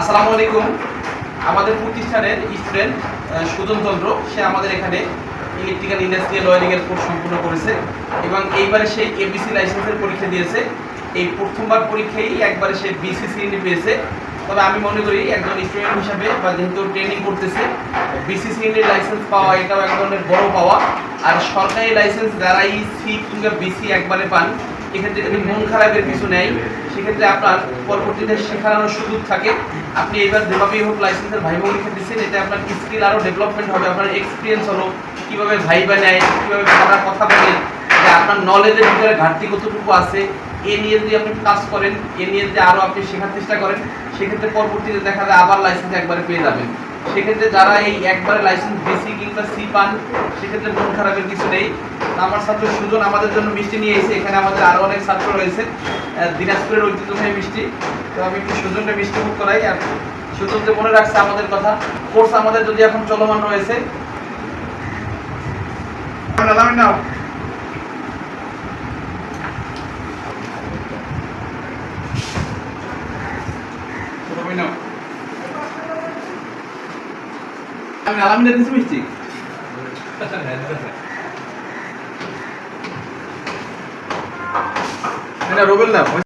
আসসালামু আলাইকুম। আমাদের প্রতিষ্ঠানের স্টুডেন্ট সুজন চন্দ্র, সে আমাদের এখানে ইলেকট্রিক্যাল ইন্ডাস্ট্রিয়াল ওয়ারিং এর কোর্স সম্পূর্ণ করেছে এবং এইবারে সে এবিসি লাইসেন্সের পরীক্ষা দিয়েছে। এই প্রথমবার পরীক্ষায় একবারে সে বিসি সিএনডি পেয়েছে। তবে আমি মনে করি একজন স্টুডেন্ট হিসাবে বা যেহেতু ট্রেনিং করতেছে বিসি সিএনডির লাইসেন্স পাওয়া এটাও এক ধরনের বড় পাওয়া। আর সরকারি লাইসেন্স যারাই সি কিংবা বিসি একবারে পান এক্ষেত্রে যদি মন খারাপের কিছু নেই, সেক্ষেত্রে আপনার পরবর্তীতে শেখানোর সুযোগ থাকে। আপনি এবার যেভাবেই হোক লাইসেন্সের ভাইবা পরীক্ষা দিচ্ছেন, এতে আপনার স্কিল আরও ডেভেলপমেন্ট হবে, আপনার এক্সপিরিয়েন্স হলো, কীভাবে ভাইবা নেয়, কীভাবে তারা কথা বলে, যে আপনার নলেজের ভিতরে ঘাটতি কতটুকু আছে, এ নিয়ে যদি আপনি কাজ করেন, এ নিয়ে যদি আরও আপনি শেখার চেষ্টা করেন, সেক্ষেত্রে পরবর্তীতে দেখা যায় আবার লাইসেন্স একবারে পেয়ে যাবেন। সেক্ষেত্রে যারা এই একবারে লাইসেন্স বেসি কিংবা সি পান, সেক্ষেত্রে মন খারাপের কিছু নেই। আমার ছাত্র সুজন আমাদের জন্য মিষ্টি নিয়ে এসে এখানে আমাদের আরও অনেক ছাত্র রয়েছে। দিনাজপুরের ঐতিহ্যবাহী মিষ্টি। তো আমি একটু সুজনটা মিষ্টি মুখ করাই। আর সুজন যে মনে রাখছে আমাদের কথা কোর্স আমাদের যদি এখন চলমান রয়েছে। আমি আলামিনা দিচ্ছি মিষ্টি। এটা রবেল না